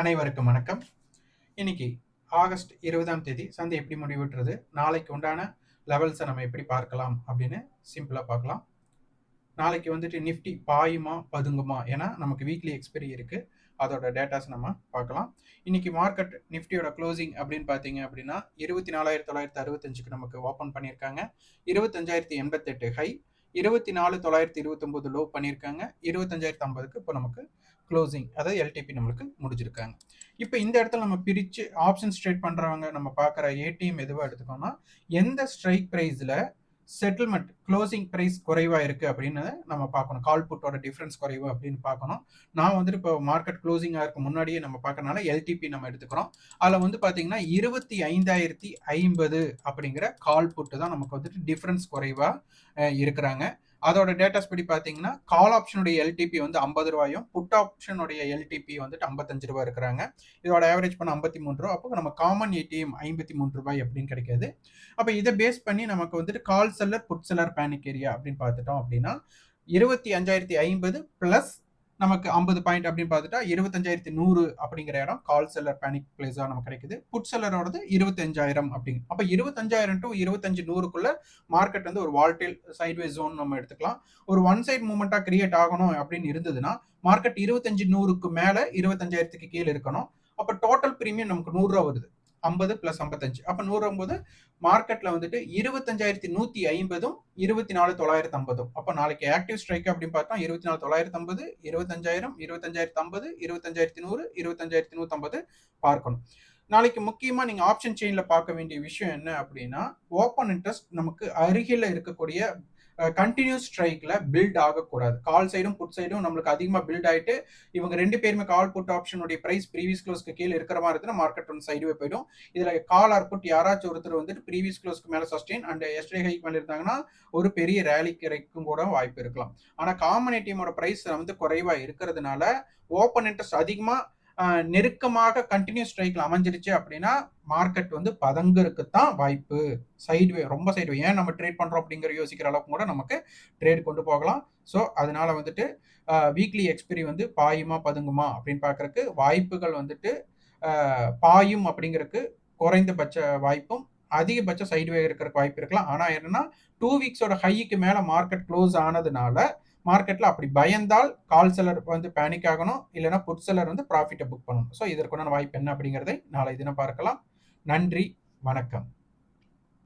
அனைவருக்கும் வணக்கம். இன்னைக்கு ஆகஸ்ட் இருபதாம் தேதி சந்தை எப்படி முடிவுட்டுறது நாளைக்கு உண்டான லெவல்ஸை நம்ம எப்படி பார்க்கலாம் அப்படின்னு சிம்பிளாக பார்க்கலாம். நாளைக்கு வந்துட்டு நிஃப்டி பாயுமா பதுங்குமா ஏன்னா நமக்கு வீக்லி எக்ஸ்பெரி இருக்குது அதோட டேட்டாஸ் நம்ம பார்க்கலாம். இன்னைக்கு மார்க்கெட் நிஃப்டியோட க்ளோசிங் அப்படின்னு பார்த்தீங்க அப்படின்னா இருபத்தி நாலாயிரத்தி தொள்ளாயிரத்தி அறுபத்தஞ்சுக்கு நமக்கு ஓப்பன் பண்ணியிருக்காங்க. இருபத்தஞ்சாயிரத்தி எண்பத்தெட்டு ஹை இருபத்தி நாலு தொள்ளாயிரத்தி இருபத்தொம்போது லோ பண்ணியிருக்காங்க. இருபத்தஞ்சாயிரத்தி ஐம்பதுக்கு இப்போ நமக்கு க்ளோசிங் அதாவது எல்டிபி நம்மளுக்கு முடிஞ்சிருக்காங்க இப்போ இந்த இடத்துல நம்ம பிரித்து ஆப்ஷன் ட்ரேட் பண்ணுறவங்க நம்ம பார்க்குற ஏடிஎம் எதுவாக எடுத்துக்கோன்னா எந்த ஸ்ட்ரைக் ப்ரைஸில் செட்டில்மெண்ட் க்ளோசிங் ப்ரைஸ் குறைவாக இருக்குது அப்படின்னு நம்ம பார்க்கணும். கால் புட்டோட டிஃப்ரென்ஸ் குறைவு அப்படின்னு பார்க்கணும். நான் வந்துட்டு இப்போ மார்க்கெட் க்ளோசிங்காக இருக்க முன்னாடியே நம்ம பார்க்கறனால எல்டிபி நம்ம எடுத்துக்கிறோம். அதில் வந்து பார்த்தீங்கன்னா இருபத்தி ஐந்தாயிரத்தி ஐம்பது அப்படிங்கிற கால் புட்டு தான் நமக்கு வந்துட்டு டிஃப்ரென்ஸ் குறைவாக இருக்கிறாங்க. அதோட டேட்டாஸ் படி பார்த்தீங்கன்னா கால் ஆப்ஷனுடைய எல்டிபி வந்து ஐம்பது ரூபாயும் புட் ஆப்ஷனுடைய எல்டிபி வந்துட்டு ஐம்பத்தஞ்சு ரூபாய் இருக்கிறாங்க. இதோட ஆவரேஜ் பண்ண ஐம்பத்தி மூணு ரூபா. அப்போ நம்ம காமன் ஏடிஎம் ஐம்பத்தி மூணு ரூபாய் அப்படின்னு கிடைக்காது. அப்போ இதை பேஸ் பண்ணி நமக்கு வந்துட்டு call seller put seller panic area அப்படின்னு பார்த்துட்டோம் அப்படின்னா இருபத்தி அஞ்சாயிரத்தி ஐம்பது ப்ளஸ் நமக்கு ஐம்பது பாயிண்ட் அப்படின்னு பார்த்துட்டா இருபத்தஞ்சாயிரத்தி நூறு அப்படிங்கிற இடம் கால் செல்லர் பேனிக் பிளேஸாக நமக்கு கிடைக்குது. புட் செல்லரோடது இருபத்தஞ்சாயிரம் அப்படிங்க அப்போ இருபத்தஞ்சாயிரம் டு இருபத்தஞ்சு நூறுக்குள்ள மார்க்கெட் வந்து ஒரு வால்டேல் சைட்வேஸ் ஜோன் நம்ம எடுத்துக்கலாம். ஒரு ஒன் சைட் மூமெண்ட்டாக கிரியேட் ஆகணும் அப்படின்னு இருந்ததுன்னா மார்க்கெட் இருபத்தஞ்சு நூறுக்கு மேலே இருபத்தஞ்சாயிரத்துக்கு கீழே இருக்கணும். அப்போ டோட்டல் ப்ரீமியம் நமக்கு நூறுரூவா வருது. ஐம்பது பிளஸ் ஐம்பத்தஞ்சு. அப்போ நூறும்போது மார்க்கெட்டில் வந்துட்டு இருபத்தஞ்சாயிரத்தி நூற்றி ஐம்பதும் இருபத்தி நாலு தொள்ளாயிரத்தி ஐம்பதும். அப்போ நாளைக்கு ஆக்டிவ் ஸ்ட்ரைக் அப்படின்னு பார்த்தா இருபத்தி நாலு தொள்ளாயிரத்து ஐம்பது இருபத்தஞ்சாயிரம் இருபத்தஞ்சாயிரத்து ஐம்பது இருபத்தஞ்சாயிரத்தி நூறு இருபத்தஞ்சாயிரத்தி நூற்றம்பது பார்க்கணும். நாளைக்கு முக்கியமாக நீங்கள் ஆப்ஷன் செயினில் பார்க்க வேண்டிய விஷயம் என்ன அப்படின்னா ஓப்பன் இன்ட்ரெஸ்ட் நமக்கு அருகில் இருக்கக்கூடிய கண்டினியூஸ் ஸ்ட்ரைக்ல பில்ட் ஆகக்கூடாது. கால் சைடும் புட் சைடும் நம்மளுக்கு அதிகமாக பில்ட் ஆயிட்டு இவங்க ரெண்டு பேருமே கால் புட் ஆப்ஷனுடைய பிரைஸ் ப்ரீவியஸ் க்ளோஸ்க்கு கீழே இருக்கிற மாதிரி இருந்தால் மார்க்கெட் ஒன் சைடுவே போயிடும். இதில் கால் ஆர் புட் யாராச்சும் ஒருத்தர் வந்துட்டு ப்ரீவியஸ் க்ளோஸ்க்கு மேலே சஸ்டெயின் அண்ட் எஸ்டே ஹைக் மேலே இருந்தாங்கன்னா ஒரு பெரிய ரேலி கிடைக்கும் கூட வாய்ப்பு இருக்கலாம். ஆனால் காமன் டீமோட பிரைஸ் வந்து குறைவாக இருக்கிறதுனால ஓப்பன் இன்ட்ரெஸ்ட் அதிகமாக நெருக்கமாக கண்டினியூஸ் ஸ்ட்ரைக்ல அமைஞ்சிருச்சு அப்படின்னா மார்க்கெட் வந்து பதங்கருக்கு தான் வாய்ப்பு. சைடுவே ரொம்ப சைடுவே ஏன் நம்ம ட்ரேட் பண்றோம் அப்படிங்கிற யோசிக்கிற அளவுக்கு கூட நமக்கு ட்ரேட் கொண்டு போகலாம். ஸோ அதனால வந்துட்டு வீக்லி எக்ஸ்பிரி வந்து பாயுமா பதுங்குமா அப்படின்னு பார்க்கறக்கு வாய்ப்புகள் வந்துட்டு பாயும் அப்படிங்கிறதுக்கு குறைந்தபட்ச வாய்ப்பும் அதிகபட்ச சைடுவே இருக்கிறதுக்கு வாய்ப்பு இருக்கலாம். ஆனால் என்னன்னா டூ வீக்ஸோட ஹைக்கு மேலே மார்க்கெட் க்ளோஸ் ஆனதுனால மார்க்கெட்டில் அப்படி பயந்தால் கால் செல்லர் வந்து பேனிக் ஆகணும். இல்லைனா புட் செல்லர் வந்து ப்ராஃபிட்டை புக் பண்ணணும். ஸோ இதற்குண்டான வாய்ப்பு என்ன அப்படிங்கிறதை நாளை தினம் பார்க்கலாம். நன்றி. வணக்கம்.